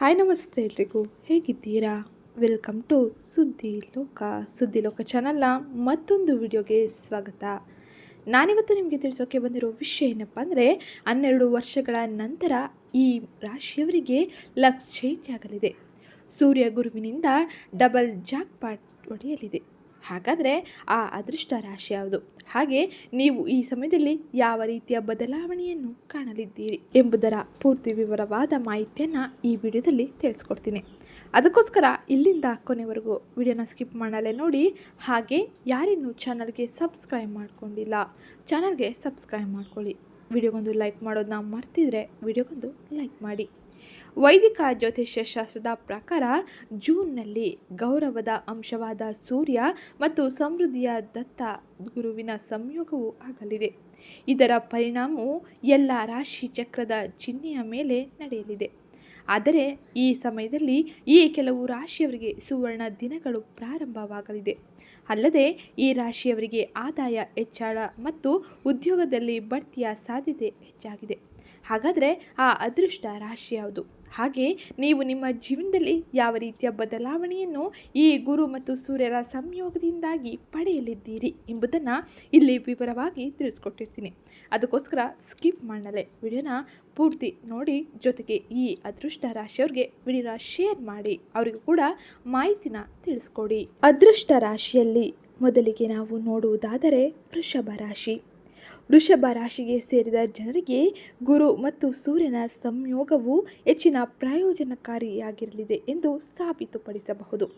Hi ನಮಸ್ತೆ ಎಲ್ರಿಗೂ. ಹೇಗಿದ್ದೀರಾ? ವೆಲ್ಕಮ್ ಟು ಸುದ್ದಿ ಲೋಕ ಸುದ್ದಿ ಲೋಕ ಚಾನಲ್ನ ಮತ್ತೊಂದು ವಿಡಿಯೋಗೆ ಸ್ವಾಗತ. ನಾನಿವತ್ತು ನಿಮಗೆ ತಿಳಿಸೋಕೆ ಬಂದಿರೋ ವಿಷಯ ಏನಪ್ಪ ಅಂದರೆ, ಹನ್ನೆರಡು ವರ್ಷಗಳ ನಂತರ ಈ ರಾಶಿಯವರಿಗೆ ಲಕ್ ಚೇಂಜ್ ಆಗಲಿದೆ. ಸೂರ್ಯ ಗುರುವಿನಿಂದ ಡಬಲ್ ಜಾಕ್ ಪಾಟ್ ಹೊಡೆಯಲಿದೆ. ಹಾಗಾದರೆ ಆ ಅದೃಷ್ಟ ರಾಶಿ ಯಾವುದು? ಹಾಗೆ ನೀವು ಈ ಸಮಯದಲ್ಲಿ ಯಾವ ರೀತಿಯ ಬದಲಾವಣೆಯನ್ನು ಕಾಣಲಿದ್ದೀರಿ ಎಂಬುದರ ಪೂರ್ತಿ ವಿವರವಾದ ಮಾಹಿತಿಯನ್ನು ಈ ವಿಡಿಯೋದಲ್ಲಿ ತಿಳಿಸ್ಕೊಡ್ತೀನಿ. ಅದಕ್ಕೋಸ್ಕರ ಇಲ್ಲಿಂದ ಕೊನೆವರೆಗೂ ವಿಡಿಯೋನ ಸ್ಕಿಪ್ ಮಾಡಲೇ ನೋಡಿ, ಹಾಗೆ ಯಾರಿನ್ನೂ ಚಾನಲ್ಗೆ ಸಬ್ಸ್ಕ್ರೈಬ್ ಮಾಡ್ಕೊಂಡಿಲ್ಲ, ಚಾನಲ್ಗೆ ಸಬ್ಸ್ಕ್ರೈಬ್ ಮಾಡ್ಕೊಳ್ಳಿ. ವಿಡಿಯೋಗೊಂದು ಲೈಕ್ ಮಾಡೋದನ್ನ ಮರ್ತಿದ್ರೆ ವಿಡಿಯೋಗೊಂದು ಲೈಕ್ ಮಾಡಿ. ವೈದಿಕ ಜ್ಯೋತಿಷ್ಯ ಶಾಸ್ತ್ರದ ಪ್ರಕಾರ ಜೂನ್ನಲ್ಲಿ ಗೌರವದ ಅಂಶವಾದ ಸೂರ್ಯ ಮತ್ತು ಸಮೃದ್ಧಿಯ ದತ್ತ ಗುರುವಿನ ಸಂಯೋಗವೂ ಆಗಲಿದೆ. ಇದರ ಪರಿಣಾಮವು ಎಲ್ಲ ರಾಶಿ ಚಕ್ರದ ಚಿಹ್ನೆಯ ಮೇಲೆ ನಡೆಯಲಿದೆ. ಆದರೆ ಈ ಸಮಯದಲ್ಲಿ ಈ ಕೆಲವು ರಾಶಿಯವರಿಗೆ ಸುವರ್ಣ ದಿನಗಳು ಪ್ರಾರಂಭವಾಗಲಿದೆ. ಅಲ್ಲದೆ ಈ ರಾಶಿಯವರಿಗೆ ಆದಾಯ ಹೆಚ್ಚಳ ಮತ್ತು ಉದ್ಯೋಗದಲ್ಲಿ ಬಡ್ತಿಯ ಸಾಧ್ಯತೆ ಹೆಚ್ಚಾಗಿದೆ. ಹಾಗಾದರೆ ಆ ಅದೃಷ್ಟ ರಾಶಿ ಯಾವುದು? ಹಾಗೆ ನೀವು ನಿಮ್ಮ ಜೀವನದಲ್ಲಿ ಯಾವ ರೀತಿಯ ಬದಲಾವಣೆಯನ್ನು ಈ ಗುರು ಮತ್ತು ಸೂರ್ಯರ ಸಂಯೋಗದಿಂದಾಗಿ ಪಡೆಯಲಿದ್ದೀರಿ ಎಂಬುದನ್ನು ಇಲ್ಲಿ ವಿವರವಾಗಿ ತಿಳಿಸ್ಕೊಟ್ಟಿರ್ತೀನಿ. ಅದಕ್ಕೋಸ್ಕರ ಸ್ಕಿಪ್ ಮಾಡಲೇ. ವಿಡಿಯೋನ ಪೂರ್ತಿ ನೋಡಿ, ಜೊತೆಗೆ ಈ ಅದೃಷ್ಟ ರಾಶಿಯವ್ರಿಗೆ ವಿಡಿಯೋನ ಶೇರ್ ಮಾಡಿ, ಅವರಿಗೂ ಕೂಡ ಮಾಹಿತಿನ ತಿಳಿಸ್ಕೊಡಿ. ಅದೃಷ್ಟ ರಾಶಿಯಲ್ಲಿ ಮೊದಲಿಗೆ ನಾವು ನೋಡುವುದಾದರೆ ವೃಷಭ ರಾಶಿ. ವೃಷಭ ರಾಶಿಗೆ ಸೇರಿದ ಜನರಿಗೆ ಗುರು ಮತ್ತು ಸೂರ್ಯನ ಸಂಯೋಗವು ಹೆಚ್ಚಿನ ಪ್ರಯೋಜನಕಾರಿಯಾಗಿರಲಿದೆ ಎಂದು ಸಾಬೀತುಪಡಿಸಬಹುದು.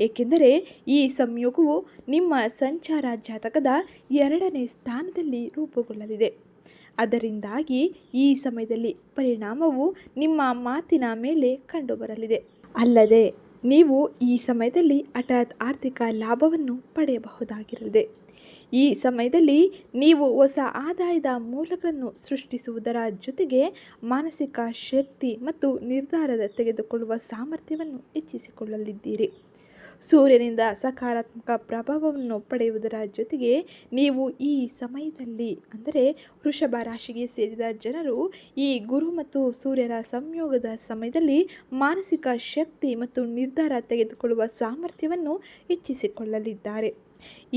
ಏಕೆಂದರೆ ಈ ಸಂಯೋಗವು ನಿಮ್ಮ ಸಂಚಾರ ಜಾತಕದ ಎರಡನೇ ಸ್ಥಾನದಲ್ಲಿ ರೂಪುಗೊಳ್ಳಲಿದೆ. ಅದರಿಂದಾಗಿ ಈ ಸಮಯದಲ್ಲಿ ಪರಿಣಾಮವು ನಿಮ್ಮ ಮಾತಿನ ಮೇಲೆ ಕಂಡುಬರಲಿದೆ. ಅಲ್ಲದೆ, ನೀವು ಈ ಸಮಯದಲ್ಲಿ ಹಠಾತ್ ಆರ್ಥಿಕ ಲಾಭವನ್ನು ಪಡೆಯಬಹುದಾಗಿರಲಿದೆ. ಈ ಸಮಯದಲ್ಲಿ ನೀವು ಹೊಸ ಆದಾಯದ ಮೂಲಗಳನ್ನು ಸೃಷ್ಟಿಸುವುದರ ಜೊತೆಗೆ ಮಾನಸಿಕ ಶಕ್ತಿ ಮತ್ತು ನಿರ್ಧಾರದ ತೆಗೆದುಕೊಳ್ಳುವ ಸಾಮರ್ಥ್ಯವನ್ನು ಹೆಚ್ಚಿಸಿಕೊಳ್ಳಲಿದ್ದೀರಿ. ಸೂರ್ಯನಿಂದ ಸಕಾರಾತ್ಮಕ ಪ್ರಭಾವವನ್ನು ಪಡೆಯುವುದರ ಜೊತೆಗೆ ನೀವು ಈ ಸಮಯದಲ್ಲಿ, ಅಂದರೆ ವೃಷಭ ರಾಶಿಗೆ ಸೇರಿದ ಜನರು, ಈ ಗುರು ಮತ್ತು ಸೂರ್ಯರ ಸಂಯೋಗದ ಸಮಯದಲ್ಲಿ ಮಾನಸಿಕ ಶಕ್ತಿ ಮತ್ತು ನಿರ್ಧಾರ ತೆಗೆದುಕೊಳ್ಳುವ ಸಾಮರ್ಥ್ಯವನ್ನು ಹೆಚ್ಚಿಸಿಕೊಳ್ಳಲಿದ್ದಾರೆ.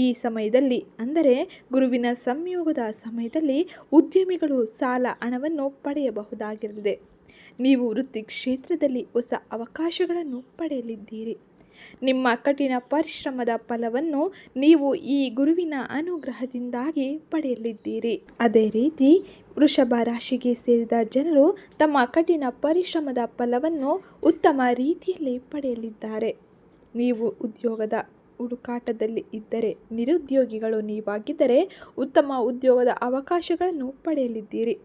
ಈ ಸಮಯದಲ್ಲಿ, ಅಂದರೆ ಗುರುವಿನ ಸಂಯೋಗದ ಸಮಯದಲ್ಲಿ ಉದ್ಯಮಿಗಳು ಸಾಲ ಹಣವನ್ನು ಪಡೆಯಬಹುದಾಗಿರಲಿದೆ. ನೀವು ವೃತ್ತಿ ಕ್ಷೇತ್ರದಲ್ಲಿ ಹೊಸ ಅವಕಾಶಗಳನ್ನು ಪಡೆಯಲಿದ್ದೀರಿ. ನಿಮ್ಮ ಕಠಿಣ ಪರಿಶ್ರಮದ ಫಲವನ್ನು ನೀವು ಈ ಗುರುವಿನ ಅನುಗ್ರಹದಿಂದಾಗಿ ಪಡೆಯಲಿದ್ದೀರಿ. ಅದೇ ರೀತಿ, ವೃಷಭ ರಾಶಿಗೆ ಸೇರಿದ ಜನರು ತಮ್ಮ ಕಠಿಣ ಪರಿಶ್ರಮದ ಫಲವನ್ನು ಉತ್ತಮ ರೀತಿಯಲ್ಲಿ ಪಡೆಯಲಿದ್ದಾರೆ. ನೀವು ಉದ್ಯೋಗದ ಹುಡುಕಾಟದಲ್ಲಿ ಇದ್ದರೆ, ನಿರುದ್ಯೋಗಿಗಳು ನೀವಾಗಿದ್ದರೆ ಉತ್ತಮ ಉದ್ಯೋಗದ ಅವಕಾಶಗಳನ್ನು ಪಡೆಯಲಿದ್ದೀರಿ.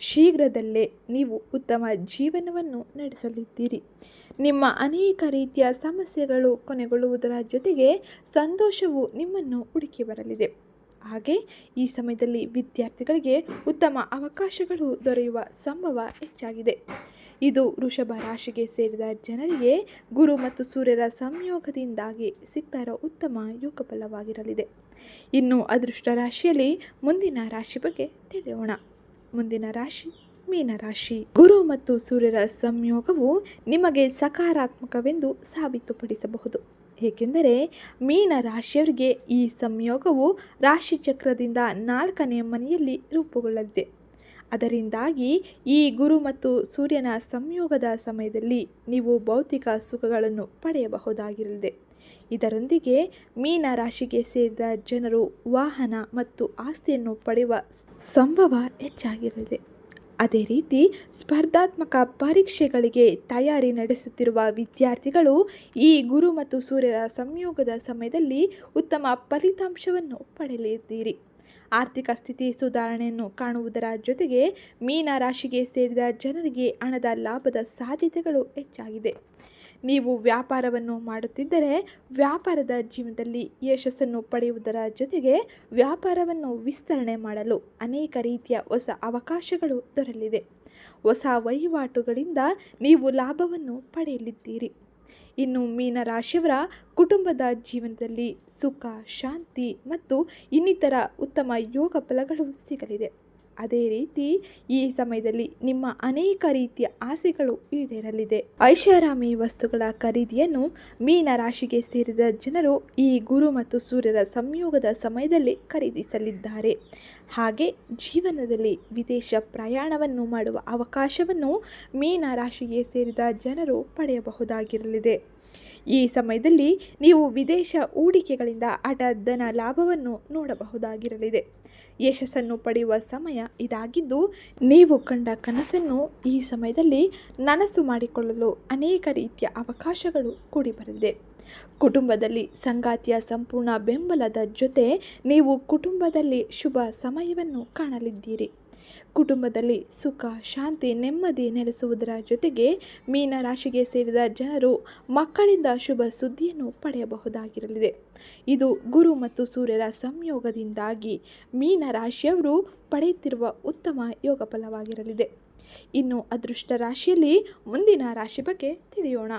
ಶೀಘ್ರದಲ್ಲೇ ನೀವು ಉತ್ತಮ ಜೀವನವನ್ನು ನಡೆಸಲಿದ್ದೀರಿ. ನಿಮ್ಮ ಅನೇಕ ರೀತಿಯ ಸಮಸ್ಯೆಗಳು ಕೊನೆಗೊಳ್ಳುವುದರ ಜೊತೆಗೆ ಸಂತೋಷವು ನಿಮ್ಮನ್ನು ಹುಡುಕಿ ಬರಲಿದೆ. ಹಾಗೆ ಈ ಸಮಯದಲ್ಲಿ ವಿದ್ಯಾರ್ಥಿಗಳಿಗೆ ಉತ್ತಮ ಅವಕಾಶಗಳು ದೊರೆಯುವ ಸಂಭವ ಹೆಚ್ಚಾಗಿದೆ. ಇದು ವೃಷಭ ರಾಶಿಗೆ ಸೇರಿದ ಜನರಿಗೆ ಗುರು ಮತ್ತು ಸೂರ್ಯರ ಸಂಯೋಗದಿಂದಾಗಿ ಸಿಗ್ತಾ ಉತ್ತಮ ಯೋಗಫಲವಾಗಿರಲಿದೆ. ಇನ್ನು ಅದೃಷ್ಟ ರಾಶಿಯಲ್ಲಿ ಮುಂದಿನ ರಾಶಿ ಬಗ್ಗೆ ತಿಳಿಯೋಣ. ಮುಂದಿನ ರಾಶಿ ಮೀನ ರಾಶಿ. ಗುರು ಮತ್ತು ಸೂರ್ಯರ ಸಂಯೋಗವು ನಿಮಗೆ ಸಕಾರಾತ್ಮಕವೆಂದು ಸಾಬೀತುಪಡಿಸಬಹುದು. ಏಕೆಂದರೆ ಮೀನ ರಾಶಿಯವರಿಗೆ ಈ ಸಂಯೋಗವು ರಾಶಿ ಚಕ್ರದಿಂದ ನಾಲ್ಕನೇ ಮನೆಯಲ್ಲಿ ರೂಪುಗೊಳ್ಳಲಿದೆ. ಅದರಿಂದಾಗಿ ಈ ಗುರು ಮತ್ತು ಸೂರ್ಯನ ಸಂಯೋಗದ ಸಮಯದಲ್ಲಿ ನೀವು ಭೌತಿಕ ಸುಖಗಳನ್ನು ಪಡೆಯಬಹುದಾಗಿರಲಿದೆ. ಇದರೊಂದಿಗೆ ಮೀನ ರಾಶಿಗೆ ಸೇರಿದ ಜನರು ವಾಹನ ಮತ್ತು ಆಸ್ತಿಯನ್ನು ಪಡೆಯುವ ಸಂಭವ ಹೆಚ್ಚಾಗಿರಲಿದೆ. ಅದೇ ರೀತಿ ಸ್ಪರ್ಧಾತ್ಮಕ ಪರೀಕ್ಷೆಗಳಿಗೆ ತಯಾರಿ ನಡೆಸುತ್ತಿರುವ ವಿದ್ಯಾರ್ಥಿಗಳು ಈ ಗುರು ಮತ್ತು ಸೂರ್ಯರ ಸಂಯೋಗದ ಸಮಯದಲ್ಲಿ ಉತ್ತಮ ಫಲಿತಾಂಶವನ್ನು ಪಡೆಯಲಿದ್ದೀರಿ. ಆರ್ಥಿಕ ಸ್ಥಿತಿ ಸುಧಾರಣೆಯನ್ನು ಕಾಣುವುದರ ಜೊತೆಗೆ ಮೀನ ರಾಶಿಗೆ ಸೇರಿದ ಜನರಿಗೆ ಹಣದ ಲಾಭದ ಸಾಧ್ಯತೆಗಳು ಹೆಚ್ಚಾಗಿದೆ. ನೀವು ವ್ಯಾಪಾರವನ್ನು ಮಾಡುತ್ತಿದ್ದರೆ ವ್ಯಾಪಾರದ ಜೀವನದಲ್ಲಿ ಯಶಸ್ಸನ್ನು ಪಡೆಯುವುದರ ಜೊತೆಗೆ ವ್ಯಾಪಾರವನ್ನು ವಿಸ್ತರಣೆ ಮಾಡಲು ಅನೇಕ ರೀತಿಯ ಹೊಸ ಅವಕಾಶಗಳು ದೊರಲಿದೆ ಹೊಸ ವಹಿವಾಟುಗಳಿಂದ ನೀವು ಲಾಭವನ್ನು ಪಡೆಯಲಿದ್ದೀರಿ. ಇನ್ನು ಮೀನರಾಶಿಯವರ ಕುಟುಂಬದ ಜೀವನದಲ್ಲಿ ಸುಖ ಶಾಂತಿ ಮತ್ತು ಇನ್ನಿತರ ಉತ್ತಮ ಯೋಗ ಫಲಗಳು ಸಿಗಲಿದೆ. ಅದೇ ರೀತಿ ಈ ಸಮಯದಲ್ಲಿ ನಿಮ್ಮ ಅನೇಕ ರೀತಿಯ ಆಸೆಗಳು ಈಡೇರಲಿದೆ. ಐಷಾರಾಮಿ ವಸ್ತುಗಳ ಖರೀದಿಯನ್ನು ಮೀನ ರಾಶಿಗೆ ಸೇರಿದ ಜನರು ಈ ಗುರು ಮತ್ತು ಸೂರ್ಯರ ಸಂಯೋಗದ ಸಮಯದಲ್ಲಿ ಖರೀದಿಸಲಿದ್ದಾರೆ. ಹಾಗೆ ಜೀವನದಲ್ಲಿ ವಿದೇಶ ಪ್ರಯಾಣವನ್ನು ಮಾಡುವ ಅವಕಾಶವನ್ನು ಮೀನ ರಾಶಿಗೆ ಸೇರಿದ ಜನರು ಪಡೆಯಬಹುದಾಗಿರಲಿದೆ. ಈ ಸಮಯದಲ್ಲಿ ನೀವು ವಿದೇಶ ಹೂಡಿಕೆಗಳಿಂದ ಧನ ಲಾಭವನ್ನು ನೋಡಬಹುದಾಗಿರಲಿದೆ. ಯಶಸ್ಸನ್ನು ಪಡೆಯುವ ಸಮಯ ಇದಾಗಿದ್ದು, ನೀವು ಕಂಡ ಕನಸನ್ನು ಈ ಸಮಯದಲ್ಲಿ ನನಸು ಮಾಡಿಕೊಳ್ಳಲು ಅನೇಕ ರೀತಿಯ ಅವಕಾಶಗಳು ಕೂಡಿಬರಲಿದೆ. ಕುಟುಂಬದಲ್ಲಿ ಸಂಗಾತಿಯ ಸಂಪೂರ್ಣ ಬೆಂಬಲದ ಜೊತೆ ನೀವು ಕುಟುಂಬದಲ್ಲಿ ಶುಭ ಸಮಯವನ್ನು ಕಾಣಲಿದ್ದೀರಿ. ಕುಟುಂಬದಲ್ಲಿ ಸುಖ, ಶಾಂತಿ, ನೆಮ್ಮದಿ ನೆಲೆಸುವುದರ ಜೊತೆಗೆ ಮೀನ ರಾಶಿಗೆ ಸೇರಿದ ಜನರು ಮಕ್ಕಳಿಂದ ಶುಭ ಸುದ್ದಿಯನ್ನು ಪಡೆಯಬಹುದಾಗಿರಲಿದೆ. ಇದು ಗುರು ಮತ್ತು ಸೂರ್ಯರ ಸಂಯೋಗದಿಂದಾಗಿ ಮೀನ ರಾಶಿಯವರು ಪಡೆಯುತ್ತಿರುವ ಉತ್ತಮ ಯೋಗ ಫಲವಾಗಿರಲಿದೆ. ಇನ್ನು ಅದೃಷ್ಟ ರಾಶಿಯಲ್ಲಿ ಮುಂದಿನ ರಾಶಿ ಬಗ್ಗೆ ತಿಳಿಯೋಣ.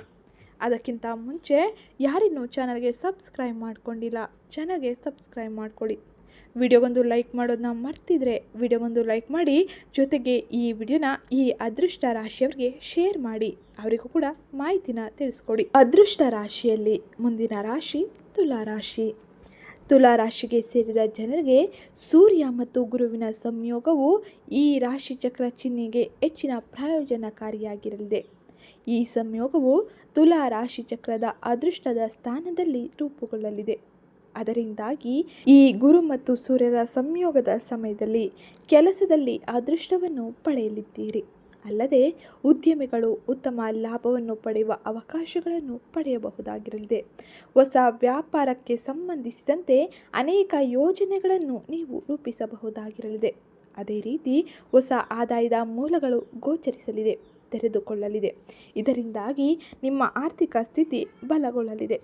ಅದಕ್ಕಿಂತ ಮುಂಚೆ ಯಾರಿನ್ನೂ ಚಾನಲ್ಗೆ ಸಬ್ಸ್ಕ್ರೈಬ್ ಮಾಡ್ಕೊಂಡಿಲ್ಲ, ಚಾನಲ್ಗೆ ಸಬ್ಸ್ಕ್ರೈಬ್ ಮಾಡ್ಕೊಳ್ಳಿ ವಿಡಿಯೋಗೊಂದು ಲೈಕ್ ಮಾಡೋದನ್ನ ಮರ್ತಿದ್ರೆ ವಿಡಿಯೋಗೊಂದು ಲೈಕ್ ಮಾಡಿ, ಜೊತೆಗೆ ಈ ವಿಡಿಯೋನ ಈ ಅದೃಷ್ಟ ರಾಶಿಯವರಿಗೆ ಶೇರ್ ಮಾಡಿ, ಅವರಿಗೂ ಕೂಡ ಮಾಹಿತಿನ ತಿಳಿಸ್ಕೊಡಿ. ಅದೃಷ್ಟ ರಾಶಿಯಲ್ಲಿ ಮುಂದಿನ ರಾಶಿ ತುಲಾ ರಾಶಿ. ತುಲಾ ರಾಶಿಗೆ ಸೇರಿದ ಜನರಿಗೆ ಸೂರ್ಯ ಮತ್ತು ಗುರುವಿನ ಸಂಯೋಗವು ಈ ರಾಶಿ ಚಕ್ರ ಚಿಹ್ನೆಗೆ ಹೆಚ್ಚಿನ ಪ್ರಯೋಜನಕಾರಿಯಾಗಿರಲಿದೆ. ಈ ಸಂಯೋಗವು ತುಲಾ ರಾಶಿ ಚಕ್ರದ ಅದೃಷ್ಟದ ಸ್ಥಾನದಲ್ಲಿ ರೂಪುಗೊಳ್ಳಲಿದೆ. ಅದರಿಂದಾಗಿ ಈ ಗುರು ಮತ್ತು ಸೂರ್ಯರ ಸಂಯೋಗದ ಸಮಯದಲ್ಲಿ ಕೆಲಸದಲ್ಲಿ ಅದೃಷ್ಟವನ್ನು ಪಡೆಯಲಿದ್ದೀರಿ. ಅಲ್ಲದೆ ಉದ್ಯಮಿಗಳು ಉತ್ತಮ ಲಾಭವನ್ನು ಪಡೆಯುವ ಅವಕಾಶಗಳನ್ನು ಪಡೆಯಬಹುದಾಗಿರಲಿದೆ. ಹೊಸ ವ್ಯಾಪಾರಕ್ಕೆ ಸಂಬಂಧಿಸಿದಂತೆ ಅನೇಕ ಯೋಜನೆಗಳನ್ನು ನೀವು ರೂಪಿಸಬಹುದಾಗಿರಲಿದೆ. ಅದೇ ರೀತಿ ಹೊಸ ಆದಾಯದ ಮೂಲಗಳು ಗೋಚರಿಸಲಿದೆ. ತೆರೆದುಕೊಳ್ಳಲಿದೆ. ಇದರಿಂದಾಗಿ ನಿಮ್ಮ ಆರ್ಥಿಕ ಸ್ಥಿತಿ ಬಲಗೊಳ್ಳಲಿದೆ.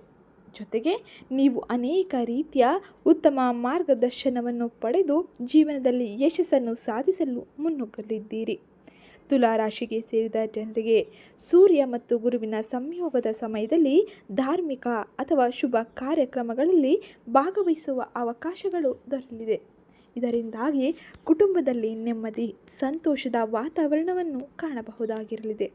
ಜೊತೆಗೆ ನೀವು ಅನೇಕ ರೀತಿಯ ಉತ್ತಮ ಮಾರ್ಗದರ್ಶನವನ್ನು ಪಡೆದು ಜೀವನದಲ್ಲಿ ಯಶಸ್ಸನ್ನು ಸಾಧಿಸಲು ಮುನ್ನುಗ್ಗಲಿದ್ದೀರಿ. ತುಲಾ ರಾಶಿಗೆ ಸೇರಿದ ಜನರಿಗೆ ಸೂರ್ಯ ಮತ್ತು ಗುರುವಿನ ಸಂಯೋಗದ ಸಮಯದಲ್ಲಿ ಧಾರ್ಮಿಕ ಅಥವಾ ಶುಭ ಕಾರ್ಯಕ್ರಮಗಳಲ್ಲಿ ಭಾಗವಹಿಸುವ ಅವಕಾಶಗಳು ದೊರೆಯಲಿದೆ. ಇದರಿಂದಾಗಿ ಕುಟುಂಬದಲ್ಲಿ ನೆಮ್ಮದಿ, ಸಂತೋಷದ ವಾತಾವರಣವನ್ನು ಕಾಣಬಹುದಾಗಿರಲಿದೆ.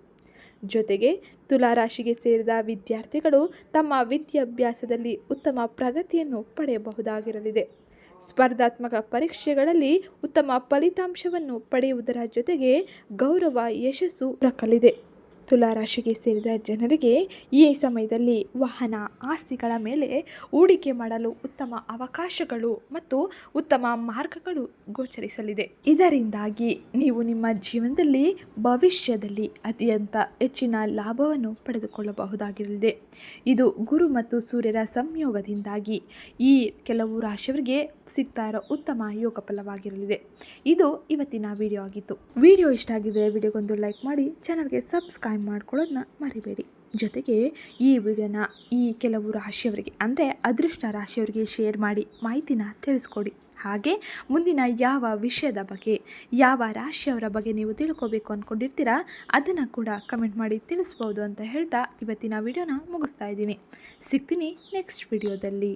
ಜೊತೆಗೆ ತುಲಾರಾಶಿಗೆ ಸೇರಿದ ವಿದ್ಯಾರ್ಥಿಗಳು ತಮ್ಮ ವಿದ್ಯಾಭ್ಯಾಸದಲ್ಲಿ ಉತ್ತಮ ಪ್ರಗತಿಯನ್ನು ಪಡೆಯಬಹುದಾಗಿರಲಿದೆ. ಸ್ಪರ್ಧಾತ್ಮಕ ಪರೀಕ್ಷೆಗಳಲ್ಲಿ ಉತ್ತಮ ಫಲಿತಾಂಶವನ್ನು ಪಡೆಯುವುದರ ಜೊತೆಗೆ ಗೌರವ, ಯಶಸ್ಸು ದೊರಕಲಿದೆ ತುಲಾರಾಶಿಗೆ ಸೇರಿದ ಜನರಿಗೆ ಈ ಸಮಯದಲ್ಲಿ ವಾಹನ ಆಸ್ತಿಗಳ ಮೇಲೆ ಹೂಡಿಕೆ ಮಾಡಲು ಉತ್ತಮ ಅವಕಾಶಗಳು ಮತ್ತು ಉತ್ತಮ ಮಾರ್ಗಗಳು ಗೋಚರಿಸಲಿದೆ. ಇದರಿಂದಾಗಿ ನೀವು ನಿಮ್ಮ ಜೀವನದಲ್ಲಿ ಭವಿಷ್ಯದಲ್ಲಿ ಅತ್ಯಂತ ಹೆಚ್ಚಿನ ಲಾಭವನ್ನು ಪಡೆದುಕೊಳ್ಳಬಹುದಾಗಿರಲಿದೆ. ಇದು ಗುರು ಮತ್ತು ಸೂರ್ಯರ ಸಂಯೋಗದಿಂದಾಗಿ ಈ ಕೆಲವು ರಾಶಿಯವರಿಗೆ ಸಿಗ್ತಾ ಇರೋ ಉತ್ತಮ ಯೋಗ ಫಲವಾಗಿರಲಿದೆ ಇದು ಇವತ್ತಿನ ವಿಡಿಯೋ ಆಗಿತ್ತು. ವಿಡಿಯೋ ಇಷ್ಟ ಆಗಿದ್ದರೆ ವಿಡಿಯೋಗೊಂದು ಲೈಕ್ ಮಾಡಿ ಚಾನಲ್ಗೆ ಸಬ್ಸ್ಕ್ರೈಬ್ ಮಾಡ್ಕೊಳ್ಳೋದನ್ನ ಮರಿಬೇಡಿ. ಜೊತೆಗೆ ಈ ವಿಡಿಯೋನ ಈ ಕೆಲವು ರಾಶಿಯವರಿಗೆ ಅಂದರೆ ಅದೃಷ್ಟ ರಾಶಿಯವರಿಗೆ ಶೇರ್ ಮಾಡಿ ಮಾಹಿತಿನ ತಿಳಿಸ್ಕೊಡಿ. ಹಾಗೆ ಮುಂದಿನ ಯಾವ ವಿಷಯದ ಬಗ್ಗೆ, ಯಾವ ರಾಶಿಯವರ ಬಗ್ಗೆ ನೀವು ತಿಳ್ಕೊಬೇಕು ಅಂದ್ಕೊಂಡಿರ್ತೀರಾ ಅದನ್ನು ಕೂಡ ಕಮೆಂಟ್ ಮಾಡಿ ತಿಳಿಸ್ಬೋದು ಅಂತ ಹೇಳ್ತಾ ಇವತ್ತಿನ ವಿಡಿಯೋನ ಮುಗಿಸ್ತಾ ಇದ್ದೀನಿ. ಸಿಗ್ತೀನಿ ನೆಕ್ಸ್ಟ್ ವಿಡಿಯೋದಲ್ಲಿ.